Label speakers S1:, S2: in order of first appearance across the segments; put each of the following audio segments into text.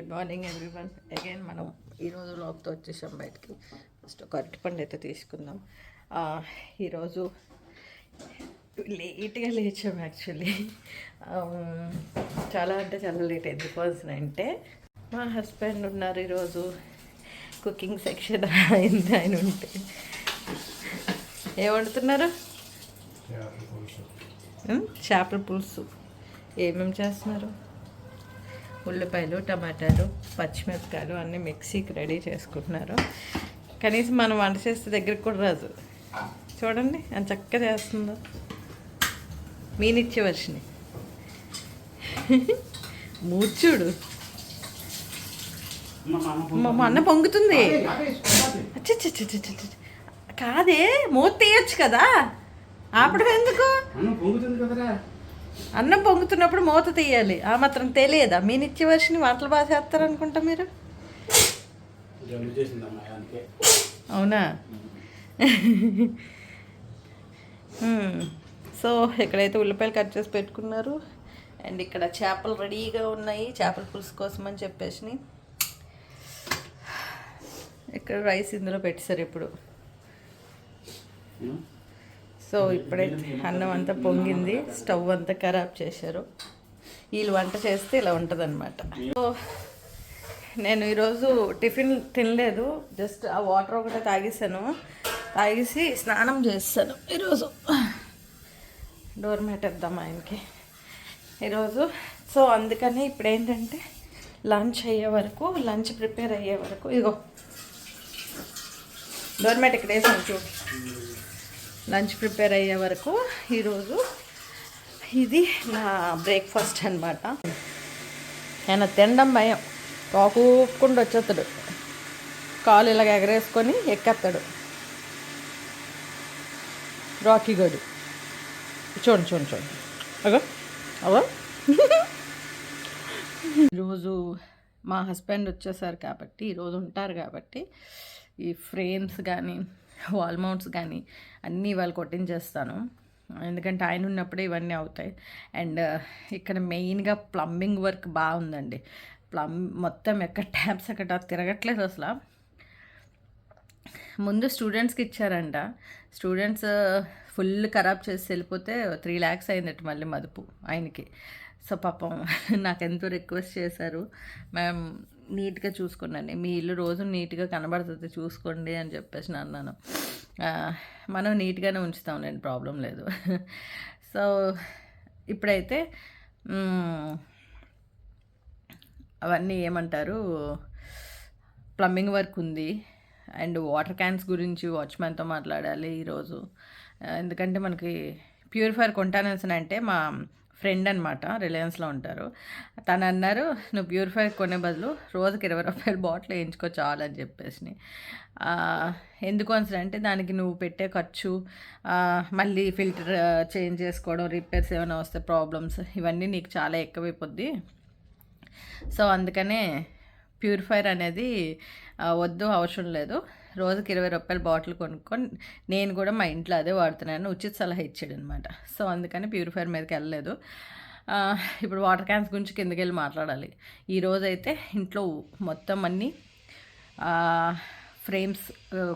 S1: Good morning everyone again మనం ఈరోజు లోపుతో వచ్చేసాం బయటికి. ఫస్ట్ ఒక అరటిపండు అయితే తీసుకుందాం. ఈరోజు లేట్గా లేచాం యాక్చువల్లీ చాలా అంటే చాలా లేట్ ఎందుకోసం అంటే మా హస్బెండ్ ఉన్నారు ఈరోజు. కుకింగ్ సెక్షన్ అయింది ఆయన ఉంటే. ఏం వండుతున్నారు? చేపల పులుసు. ఏమేమి చేస్తున్నారు? ఉల్లిపాయలు టమాటాలు పచ్చిమిరపకాయలు అన్నీ మిక్సీకి రెడీ చేసుకుంటున్నారు. కనీసం మనం వంట చేస్తే దగ్గరికి కూడా రాదు. చూడండి అని చక్కగా చేస్తుందో. మీనిచ్చే వర్షిని మూర్చుడు మా అన్న పొంగుతుంది. కాదే మూత తీయచ్చు కదా. ఆపడం ఎందుకు?
S2: పొంగుతుంది కదరా.
S1: అన్నం పొంగుతున్నప్పుడు మూత తీయాలి. ఆ మాత్రం తెలియదా? మీ నిత్య వర్షిని వంటలు బాగా చేస్తారు అనుకుంటా మీరు? అవునా. సో ఇక్కడైతే ఉల్లిపాయలు కట్ చేసి పెట్టుకున్నారు. అండ్ ఇక్కడ చేపలు రెడీగా ఉన్నాయి. చేపల పులుసు కోసం అని చెప్పేసి. ఇక్కడ రైస్ ఇందులో పెట్టేశారు ఇప్పుడు? సో ఇప్పుడైతే అన్నం అంతా పొంగింది. స్టవ్ అంతా ఖరాబ్ చేశారు. వీళ్ళు వంట చేస్తే ఇలా ఉంటుంది అనమాట సో నేను ఈరోజు టిఫిన్ తినలేదు. జస్ట్ ఆ వాటర్ ఒకటే తాగేసాను తాగేసి స్నానం చేస్తాను ఈరోజు. డోర్ మ్యాట్ వేద్దాం ఆయనకి. ఈరోజు సో అందుకని ఇప్పుడు ఏంటంటే లంచ్ అయ్యే వరకు లంచ్ ప్రిపేర్ అయ్యే వరకు ఇదిగో. డోర్ మ్యాట్ ఇక్కడ వేసాను చూడు. లంచ్ ప్రిపేర్ అయ్యే వరకు ఈరోజు ఇది నా బ్రేక్ఫాస్ట్ అనమాట ఆయన తినడం భయం. కాకుండా వచ్చేస్తాడు. కాలు ఇలాగ ఎగరేసుకొని ఎక్కేస్తాడు. రాకీ గడు. చూడండి చూడండి చూడండి. అగో అవో ఈరోజు మా హస్బెండ్ వచ్చేసారు కాబట్టి ఈరోజు ఉంటారు కాబట్టి ఈ ఫ్రేమ్స్ కానీ వాల్ మౌంట్స్ కానీ అన్నీ వాళ్ళు కొట్టించేస్తాను. ఎందుకంటే ఆయన ఉన్నప్పుడే ఇవన్నీ అవుతాయి. అండ్ uh, ఇక్కడ మెయిన్గా ప్లంబింగ్ వర్క్ బాగుందండి. ప్లం మొత్తం ఎక్కడ ట్యాప్స్ అక్కడ తిరగట్లేదు అసలు. ముందు స్టూడెంట్స్కి ఇచ్చారంట. స్టూడెంట్స్ uh, ఫుల్ ఖరాబ్ చేసి వెళ్ళిపోతే త్రీ ల్యాక్స్ అయిందట మళ్ళీ మదుపు ఆయనకి. సో పాపం నాకు ఎంతో రిక్వెస్ట్ చేశారు. మ్యామ్ నీట్గా చూసుకోండి మీ ఇల్లు రోజు నీట్గా కనబడుతుంది చూసుకోండి అని చెప్పేసి అన్నాను. మనం నీట్గానే ఉంచుతాం నేను ప్రాబ్లం లేదు. సో ఇప్పుడైతే అవన్నీ ఏమంటారు? ప్లంబింగ్ వర్క్ ఉంది. అండ్ వాటర్ క్యాన్స్ గురించి వాచ్మెన్తో మాట్లాడాలి ఈరోజు. ఎందుకంటే మనకి ప్యూరిఫైర్ కొంటానని అంటే మా ఫ్రెండ్ అనమాట రిలయన్స్లో ఉంటారు. తను అన్నారు నువ్వు ప్యూరిఫైర్ కొనే బదులు రోజుకి ఇరవై రూపాయల బాటిల్ వేయించుకో చాలు అని చెప్పేసి ఎందుకు అని అంటే దానికి నువ్వు పెట్టే ఖర్చు మళ్ళీ ఫిల్టర్ చేంజ్ చేసుకోవడం రిపేర్స్ ఏమైనా వస్తే ప్రాబ్లమ్స్ ఇవన్నీ నీకు చాలా ఎక్కువైపోద్ది. సో అందుకనే ప్యూరిఫైర్ అనేది వద్దు అవసరం లేదు. రోజుకి ఇరవై రూపాయల బాటిల్ కొనుక్కొని నేను కూడా మా ఇంట్లో అదే వాడుతున్నాను ఉచిత సలహా ఇచ్చాడు అనమాట సో అందుకని ప్యూరిఫైర్ మీదకి వెళ్ళలేదు. ఇప్పుడు వాటర్ క్యాన్స్ గురించి కిందకి వెళ్ళి మాట్లాడాలి. ఈరోజైతే ఇంట్లో మొత్తం అన్నీ ఫ్రేమ్స్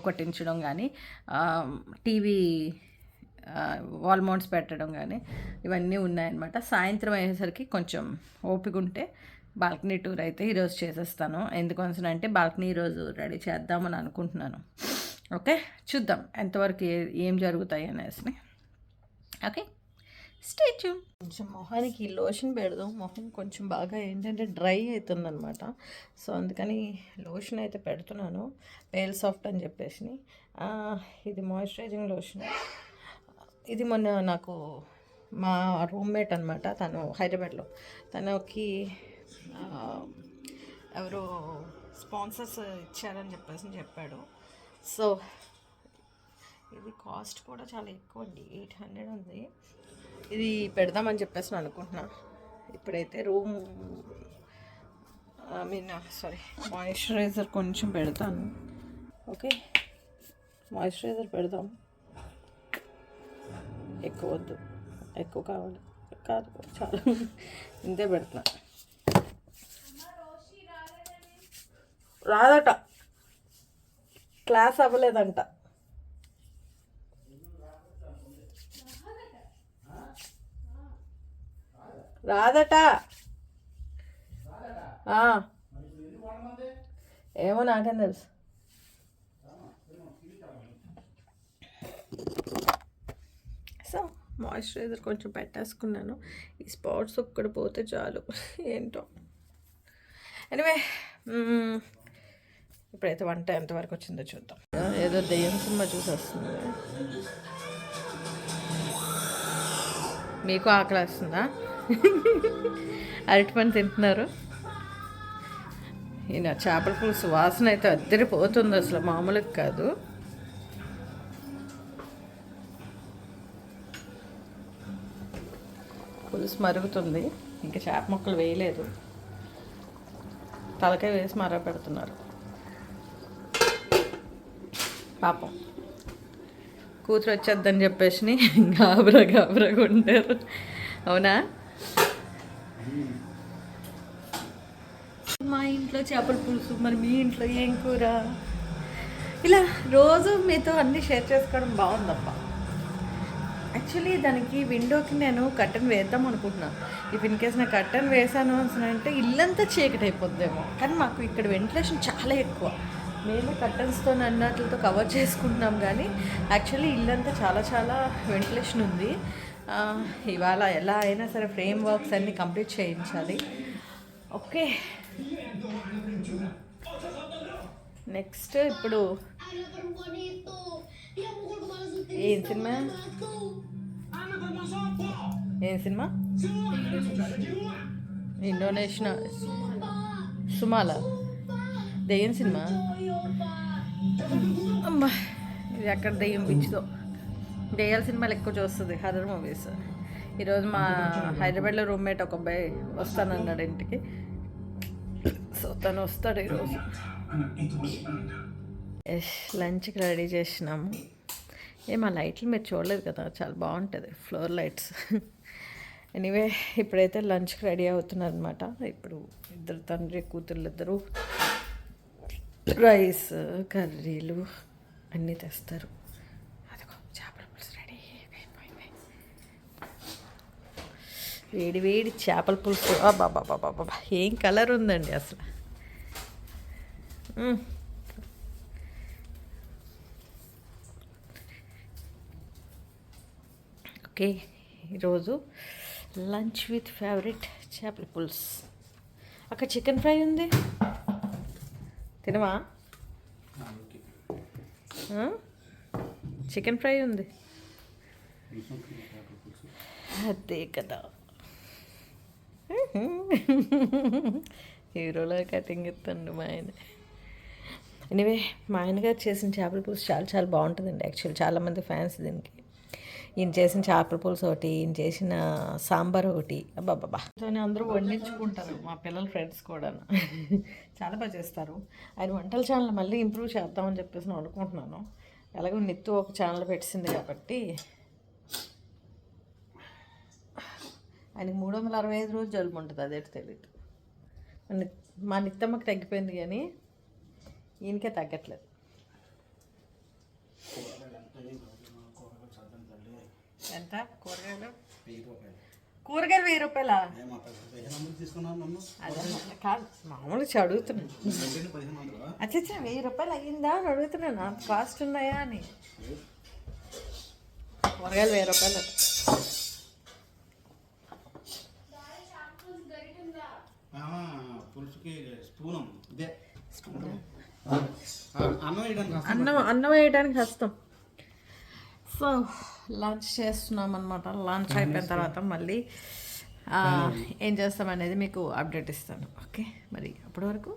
S1: కొట్టించడం కానీ టీవీ వాల్ మౌంట్స్ పెట్టడం కానీ ఇవన్నీ ఉన్నాయన్నమాట. సాయంత్రం అయ్యేసరికి కొంచెం ఓపిక ఉంటే బాల్కనీ టూర్ అయితే ఈరోజు చేసేస్తాను. ఎందుకోసం అంటే బాల్కనీ ఈరోజు రెడీ చేద్దామని అనుకుంటున్నాను. ఓకే? చూద్దాం ఎంతవరకు ఏ ఏం జరుగుతాయి అనేసి. ఓకే? స్టేచ్యూ కొంచెం మొహానికి లోషన్ పెడదాం. మొహం కొంచెం బాగా ఏంటంటే డ్రై అవుతుందనమాట సో అందుకని లోషన్ అయితే పెడుతున్నాను. పేల్ సాఫ్ట్ అని చెప్పేసి. ఇది మాయిశ్చరైజింగ్ లోషన్ ఇది మొన్న నాకు మా రూమ్మేట్ అనమాట తను హైదరాబాద్లో. తనకి ఎవరో స్పాన్సర్స్ ఇచ్చారని చెప్పేసి చెప్పాడు. సో ఇది కాస్ట్ కూడా చాలా ఎక్కువ అండి. ఎయిట్ హండ్రెడ్ ఉంది. ఇది పెడదామని చెప్పేసి నేను అనుకుంటున్నా. ఇప్పుడైతే room I mean sorry moisturiser కొంచెం పెడతాను. ఓకే మాయిశ్చరైజర్ పెడదాం. ఎక్కువ వద్దు. ఎక్కువ కావాలి. కాదు చాలా. ఇంతే పెడుతున్నాను రాదట. క్లాస్ అవ్వలేదంట. రాదట. ఏమో నాకేం తెలుసు. సో మాయిశ్చరైజర్ కొంచెం పెట్టేసుకున్నాను. ఈ స్పాట్స్ ఒక్కడ పోతే చాలు. ఏంటో. ఎనివే ఇప్పుడైతే వంట ఎంతవరకు వచ్చిందో చూద్దాం. ఏదో దెయ్యం సినిమా చూసి వస్తుంది మీకు ఆకలి వస్తుందా? అరటిపని తింటున్నారు? ఈయన చేపల పులుసు వాసన అయితే అద్దరిపోతుంది అసలు మామూలుగా కాదు. పులుసు మరుగుతుంది ఇంకా చేప ముక్కలు వేయలేదు. తలకాయ వేసి మరగ పెడుతున్నారు పాపం. కూతురు వచ్చేద్దని చెప్పేసి గాబరా గాబరాగా ఉంటారు అవునా? మా ఇంట్లో చేపల పులుసు మరి మీ ఇంట్లో ఏం కూర? ఇలా రోజు మీతో అన్నీ షేర్ చేసుకోవడం బాగుందప్ప యాక్చువల్లీ దానికి విండోకి నేను కర్టెన్ వేద్దాం అనుకుంటున్నాను ఇఫ్ ఇన్ కేస్ నేను కర్టెన్ వేసాను అంటే ఇల్లంతా చీకటి అయిపోద్దేమో కానీ మాకు ఇక్కడ వెంటిలేషన్ చాలా ఎక్కువ. మేము కర్టన్స్తో అన్నట్లతో కవర్ చేసుకుంటున్నాం కానీ యాక్చువల్లీ ఇల్లంతా చాలా చాలా వెంటిలేషన్ ఉంది. ఇవాళ ఎలా అయినా సరే ఫ్రేమ్ వర్క్స్ అన్నీ కంప్లీట్ చేయించాలి. ఓకే. నెక్స్ట్ ఇప్పుడు ఏం సినిమా? ఏం సినిమా? ఇండోనేషియా. సుమాల. దెయ్యం సినిమా? అమ్మా ఇది ఎక్కడ దెయ్యం పిచ్చిదో. దెయ్యాల సినిమాలు ఎక్కువ చూస్తుంది హర్రర్ మూవీస్ ఈరోజు మా హైదరాబాద్లో రూమ్మేట్ ఒక అబ్బాయి వస్తానన్నాడు ఇంటికి. సో తను వస్తాడు ఈరోజు. ఎస్ లంచ్కి రెడీ చేసినాము. ఏ మా లైట్లు మీరు చూడలేదు కదా చాలా బాగుంటుంది ఫ్లోర్ లైట్స్. ఎనీవే ఇప్పుడైతే లంచ్కి రెడీ అవుతున్నారనమాట ఇప్పుడు ఇద్దరు తండ్రి కూతుళ్ళు ఇద్దరు. రైస్ కర్రీలు అన్నీ తెస్తారు. అదిగో చేపల పులుసు రెడీ అయిపోయింది. వేడి వేడి చేపల పులుసు. బాబా ఏం కలర్ ఉందండి అసలు? ఓకే ఈరోజు లంచ్ విత్ ఫేవరెట్ చేపల పులుసు. అక్కడ చికెన్ ఫ్రై ఉంది? తినవా? చికెన్ ఫ్రై ఉంది. అదే కదా. హీరోలో కటింగ్ ఇస్తాడు మా ఆయన. ఎనివే మా ఆయనగారు చేసిన చేపల పులుసు చాలా చాలా బాగుంటుందండి యాక్చువల్ చాలామంది ఫ్యాన్స్ దీనికి. ఈయన చేసిన చేపల పులుసు ఒకటి ఈయన చేసిన సాంబార్ ఒకటి. అబ్బాబ్బా అందరూ వండించుకుంటారు మా పిల్లల ఫ్రెండ్స్ కూడా చాలా బాగా చేస్తారు. ఆయన వంటల ఛానల్ మళ్ళీ ఇంప్రూవ్ చేద్దామని చెప్పేసి నేను అనుకుంటున్నాను. ఎలాగో నిత్తు ఒక ఛానల్ పెట్టింది కాబట్టి. ఆయనకి మూడు వందల అరవై ఐదు రోజులు జలుబు ఉంటుంది అదేటి తెలియదు మా మా నిత్తమ్మకి తగ్గిపోయింది కానీ ఈయనకే తగ్గట్లేదు. ఎంత? కూరగాయలు? కూరగాయలు వెయ్యి రూపాయలా? అదే కాదు మామూలుగా అడుగుతున్నాను. అచ్చా వెయ్యి రూపాయలు అయ్యిందా అని అడుగుతున్నాను. అంత కాస్ట్ ఉన్నాయా అని. కూరగాయలు వెయ్యి రూపాయలు.
S2: అన్నం
S1: అన్నం వేయడానికి హస్తం సో లంచ్ చేస్తున్నాం అనమాట లంచ్ అయిపోయిన తర్వాత మళ్ళీ ఏం చేస్తాం అనేది మీకు అప్డేట్ ఇస్తాను. ఓకే? మరి అప్పటి వరకు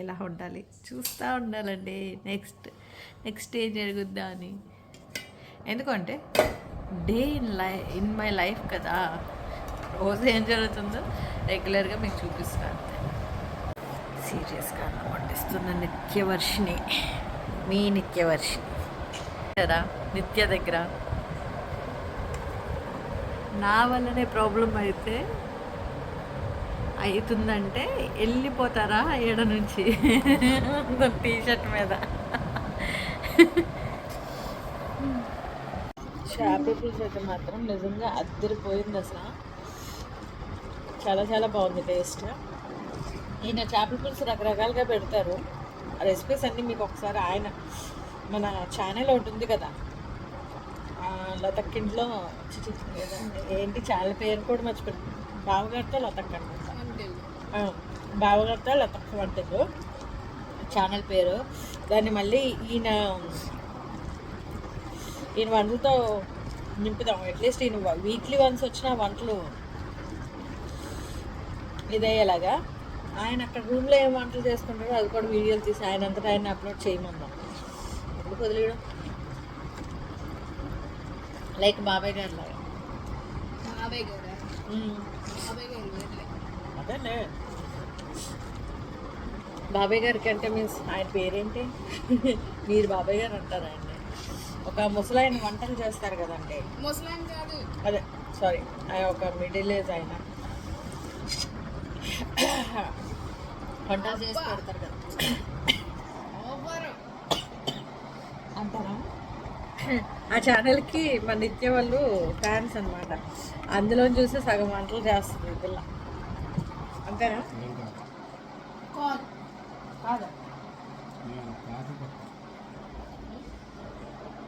S1: ఎలా ఉండాలి? చూస్తూ ఉండాలండి. నెక్స్ట్ నెక్స్ట్ ఏం జరుగుద్దా అని. ఎందుకంటే day in lie in my life కదా. రోజు ఏం జరుగుతుందో రెగ్యులర్గా మీకు చూపిస్తాను. సీరియస్గా వడ్డిస్తున్న నిత్యవర్షిని మీ నిత్యవర్షిని కదా నిత్య దగ్గర? నా వల్లనే ప్రాబ్లం అయితే అవుతుందంటే వెళ్ళిపోతారా ఏడ నుంచి? టీ షర్ట్ మీద. చేపల పులుసు అయితే మాత్రం నిజంగా అద్దరిపోయింది అసలు. చాలా చాలా బాగుంది టేస్ట్. ఈయన చేపల పులుసు రకరకాలుగా పెడతారు. ఆ రెసిపీస్ అన్నీ మీకు ఒకసారి ఆయన మన ఛానల్ ఒకటి ఉంది కదా. లతక్కింట్లో ఏంటి ఛానల్ పేరు కూడా మర్చిపోయింది బావగారితో లతక్ అనమాట బావగారితో లతక్ వంటలు ఛానల్ పేరు. దాన్ని మళ్ళీ ఈయన ఈయన వంటలతో నింపుదాం. అట్లీస్ట్ ఈయన వీక్లీ వన్స్ వచ్చిన వంటలు ఇదయ్యేలాగా. ఆయన అక్కడ రూమ్లో ఏం వంటలు చేసుకుంటారో అది కూడా వీడియోలు తీసి ఆయన అంతటా ఆయన అప్లోడ్ చేయమందాం. ఎందుకు వదిలేయడం. లైక్ బాబాయ్ గారు లాగా.
S3: బాబాయ్ గారా. బాబాయ్.
S1: అదేలే గారికి అంటే మీన్స్ ఆయన పేరేంటి? మీరు బాబాయ్ గారు అంటారా అండి? ఒక ముసలాయన వంటలు చేస్తారు కదండి.
S3: ముసలాం కాదు.
S1: అదే సారీ ఆయన ఒక మిడిల్ ఏజ్ ఆయన. వంటలు చేసి పెడతారు కదా
S3: ఓవర్
S1: అంటారా ఆ ఛానల్కి మా నిత్య వాళ్ళు ఫ్యాన్స్ అనమాట అందులో చూసి సగం వంటలు చేస్తుంది పిల్ల. అంతేనా? కాదా.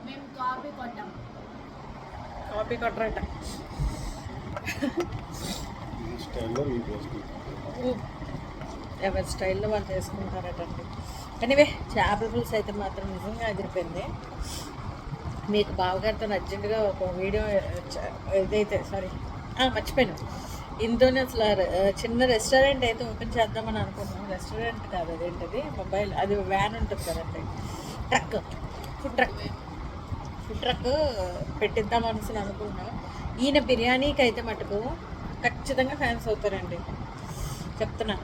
S3: మేము కాపీ కొట్టాం.
S1: కాపీ కొట్టరట. ఎవరి స్టైల్లో వాళ్ళు చేసుకుంటారటండి. ఎనివే చేపల పులుసు అయితే మాత్రం నిజంగా అదిరిపోయింది. మీకు బావగారితో అర్జెంటుగా ఒక వీడియో చ- ఇదైతే సారీ మర్చిపోయాను. ఇంట్లోనే అసలు చిన్న రెస్టారెంట్ అయితే ఓపెన్ చేద్దామని అనుకున్నాం రెస్టారెంట్ కాదు అదేంటది? మొబైల్ అది వ్యాన్ ఉంటుంది కదండి truck food truck. Food truck పెట్టిద్దాం అనేసి అనుకున్నాం ఈయన బిర్యానీకి అయితే మటుకు ఖచ్చితంగా ఫ్యాన్స్ అవుతారండి. చెప్తున్నా.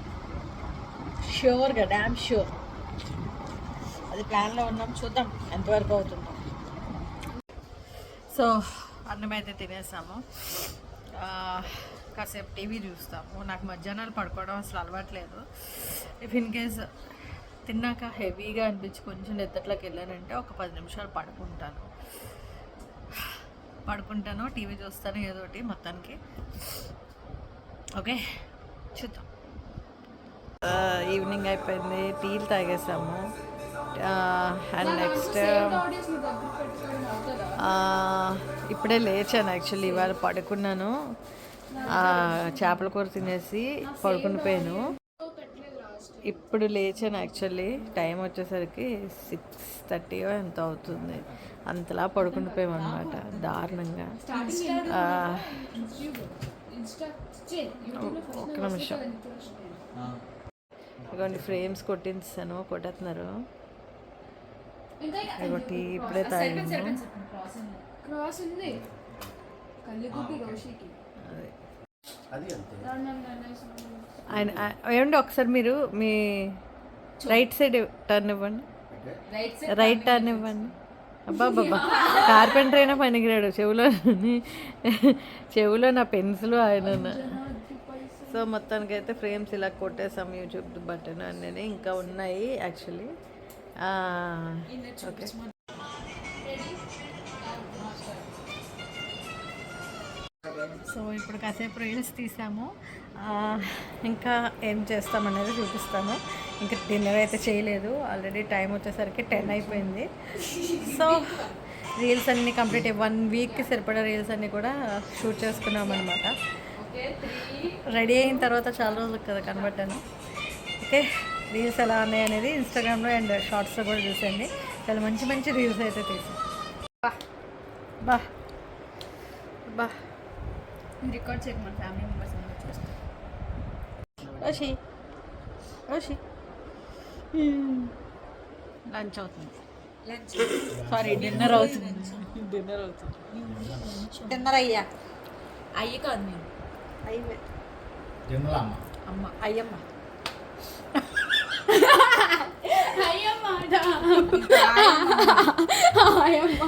S1: షూర్గా డ్యామ్ షూర్ అది ప్లాన్లో ఉన్నాం చూద్దాం. ఎంతవరకు అవుతుందో. సో అన్నం అయితే తినేసాము కాసేపు టీవీ చూస్తాము. నాకు మధ్యాహ్నాలు పడుకోవడం అసలు అలవాట్లేదు. ఇఫ్ ఇన్ కేస్ తిన్నాక హెవీగా అనిపించి కొంచెం నిద్రలోకి వెళ్ళానంటే ఒక పది నిమిషాలు పడుకుంటాను. పడుకుంటాను టీవీ చూస్తాను ఏదో ఒకటి మొత్తానికి. ఓకే చూద్దాం. ఈవినింగ్ అయిపోయింది. టీలు తాగేసాము. అండ్ నెక్స్ట్
S3: ఆడియన్స్ని దగ్గర పెట్టుకొని అవుతారా
S1: ఇప్పుడే లేచాను యాక్చువల్లీ ఇవాళ పడుకున్నాను. ఆ, చేపల కూర తినేసి పడుకుని పోయాను.
S3: పెట్టలేదు లాస్ట్
S1: ఇప్పుడు లేచాను యాక్చువల్లీ టైం వచ్చేసరికి సిక్స్ థర్టీ ఎంత అవుతుంది. అంతలా పడుకుని పోయాం అనమాట దారుణంగా. ఒక్క నిమిషం. ఇదిగోండి ఫ్రేమ్స్ కొట్టించాను కొట్టేస్తున్నారు. ఇప్పుడే తాగాము
S3: క్రాస్ ఉంది.
S2: అంతే.
S1: ఆయన ఏమండి ఒకసారి మీరు మీ రైట్ సైడ్ టర్న్ ఇవ్వండి. రైట్ టర్న్ ఇవ్వండి. అబ్బా బాబా కార్పెంటర్ అయినా పనికిరాడు. చెవులో చెవులో నా పెన్సిల్ ఆయన సో మొత్తానికి అయితే ఫ్రేమ్స్ ఇలా కొట్టేసాం యూట్యూబ్ బటన్ అన్నీ ఇంకా ఉన్నాయి యాక్చువల్లీ ఓకే సో ఇప్పుడు కాసేపు రీల్స్ తీసాము. ఆ, ఇంకా ఏం చేస్తామనేది చూపిస్తాను. ఇంకా డిన్నర్ అయితే చేయలేదు. ఆల్రెడీ టైం వచ్చేసరికి టెన్ అయిపోయింది. సో రీల్స్ అన్నీ కంప్లీట్ వన్ వీక్కి సరిపడా రీల్స్ అన్నీ కూడా షూట్ చేసుకున్నాం అనమాట రెడీ అయిన తర్వాత చాలా రోజులు కదా కనబడ్డాను ఓకే రీల్స్ ఎలా ఉన్నాయి అనేది ఇన్స్టాగ్రామ్లో అండ్ షార్ట్స్లో కూడా చూసండి చాలా మంచి మంచి రీల్స్ అయితే తీసాం బా. బా. బా.
S3: రికార్డ్ చేయకు మన ఫ్యామిలీ మెంబర్స్ అందరూ చూస్తారు.
S1: ఓషి ఓషి లంచ్ అవుతుంది.
S3: లంచ్.
S1: సారీ డిన్నర్ అవుతుంది. డిన్నర్ అవుతుంది. డిన్నర్ అయ్యా.
S3: అయ్యి కాదు నేను.
S1: అయ్యే.
S2: అమ్మ
S1: అయ్యమ్మ.
S3: అయ్యమ్మ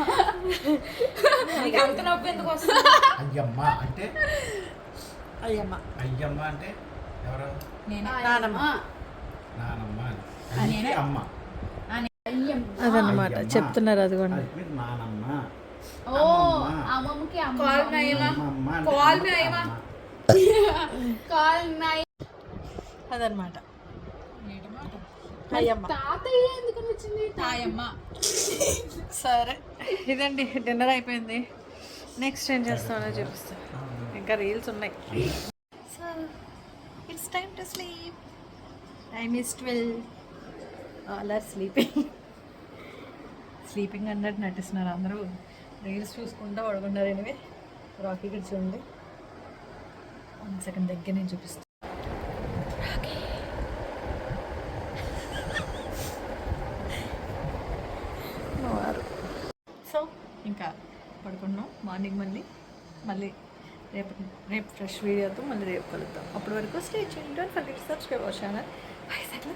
S3: నీకు అంత నొప్పి ఎందుకు వస్తుంది
S2: అయ్యమ్మ అంటే?
S1: అయ్యమ్మ.
S2: అయ్యమ్మ అంటే ఎవరు?
S1: నానమ్మ.
S2: నానమ్మ అని.
S3: నేనే.
S2: అమ్మ.
S1: అదన్నమాట.
S2: అయ్యమ్మ.
S1: చెప్తున్నారు అది కూడా.
S2: నానమ్మ.
S3: ఓ
S2: అమ్మమ్మ.
S3: అమ్మమ్మకి
S4: కాల్ నయమా కాల్
S2: అమ్మ.
S3: కాల్
S1: అయ్యమ్మ
S3: తాతయ్య ఎందుకు వచ్చింది?
S4: తాయమ్మ
S1: సరే. ఇదండి డిన్నర్ అయిపోయింది. నెక్స్ట్ ఏం చేస్తామో చూపిస్తా. ఇంకా రీల్స్ ఉన్నాయి. So it's time to sleep. Time is twelve all are sleeping sleeping అన్నట్టు నటిస్తున్నారు అందరూ. రీల్స్ చూసుకుంటూ పడుకున్నారు ఎనివే రాకీ ఇక్కడ చూడండి. వన్ సెకండ్ దగ్గర నేను చూపిస్తాను వారు సో ఇంకా పడుకున్నాం మార్నింగ్ మళ్ళీ మళ్ళీ రేపు రేపు ఫ్రెష్ వీడియోతో మళ్ళీ రేపు కలుద్దాం. అప్పటి వరకు స్టే చేయండి don't forget subscribe our channel వైజాగ్లో